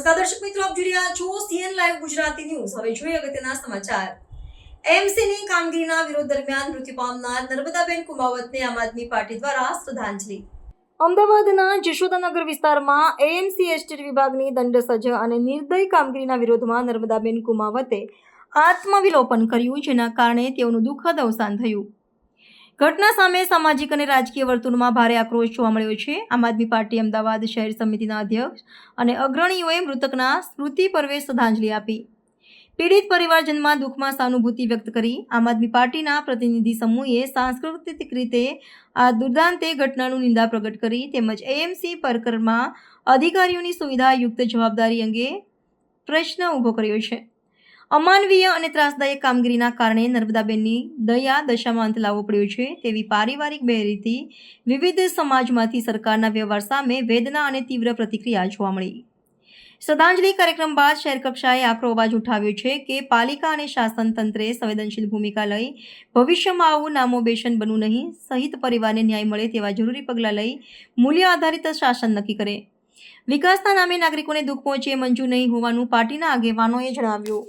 દર્શક મિત્રો, આપ જોઈ છો સીએન લાઈવ ગુજરાતી ન્યૂઝ. હવે જોઈએ અગત્યના સમાચાર. એમસીની કામગીરીના વિરોધ દરમિયાન મૃત્યુ પામનાર નર્મદાબેન કુમાવતને આમ આદમી પાર્ટી દ્વારા શ્રદ્ધાંજલિ. અમદાવાદના જશોદાનગર વિસ્તારમાં એએમસી એસ્ટેટ વિભાગની દંડ સજ અને નિર્દય કામગીરીના વિરોધમાં નર્મદાબેન કુમાવતે આત્મવિલોપન કર્યું, જેના કારણે તેઓનું દુઃખદ અવસાન થયું. ઘટના સામે સામાજિક અને રાજકીય વર્તુળમાં ભારે આક્રોશ જોવા મળ્યો છે. આમ આદમી પાર્ટી અમદાવાદ શહેર સમિતિના અધ્યક્ષ અને અગ્રણીઓએ મૃતકના સ્મૃતિ પર્વે શ્રદ્ધાંજલિ આપી. પીડિત પરિવારજનમાં દુઃખમાં સહાનુભૂતિ વ્યક્ત કરી. આમ આદમી પાર્ટીના પ્રતિનિધિ સમૂહે સાંસ્કૃતિક રીતે આ દુર્દાંતે ઘટનાનું નિંદા પ્રગટ કરી તેમજ એએમસી પરકરમાં અધિકારીઓની સુવિધાયુક્ત જવાબદારી અંગે પ્રશ્ન ઊભો કર્યો છે. અમાનવીય અને ત્રાસદાયક કામગીરીના કારણે નર્મદાબેનની દયા દશામાં અંત લાવવો પડ્યો છે, તેવી પારિવારિક બેરીથી વિવિધ સમાજમાંથી સરકારના વ્યવહાર સામે વેદના અને તીવ્ર પ્રતિક્રિયા જોવા મળી. શ્રદ્ધાંજલિ કાર્યક્રમ બાદ શહેર કક્ષાએ આકરો અવાજ ઉઠાવ્યો છે કે પાલિકા અને શાસન તંત્રે સંવેદનશીલ ભૂમિકા લઈ ભવિષ્યમાં આવું નામોબેશન બનવું નહીં, સહિત પરિવારને ન્યાય મળે તેવા જરૂરી પગલાં લઈ મૂલ્ય આધારિત શાસન નક્કી કરે. વિકાસના નામે નાગરિકોને દુઃખ પહોંચે મંજૂર નહીં હોવાનું પાર્ટીના આગેવાનોએ જણાવ્યું.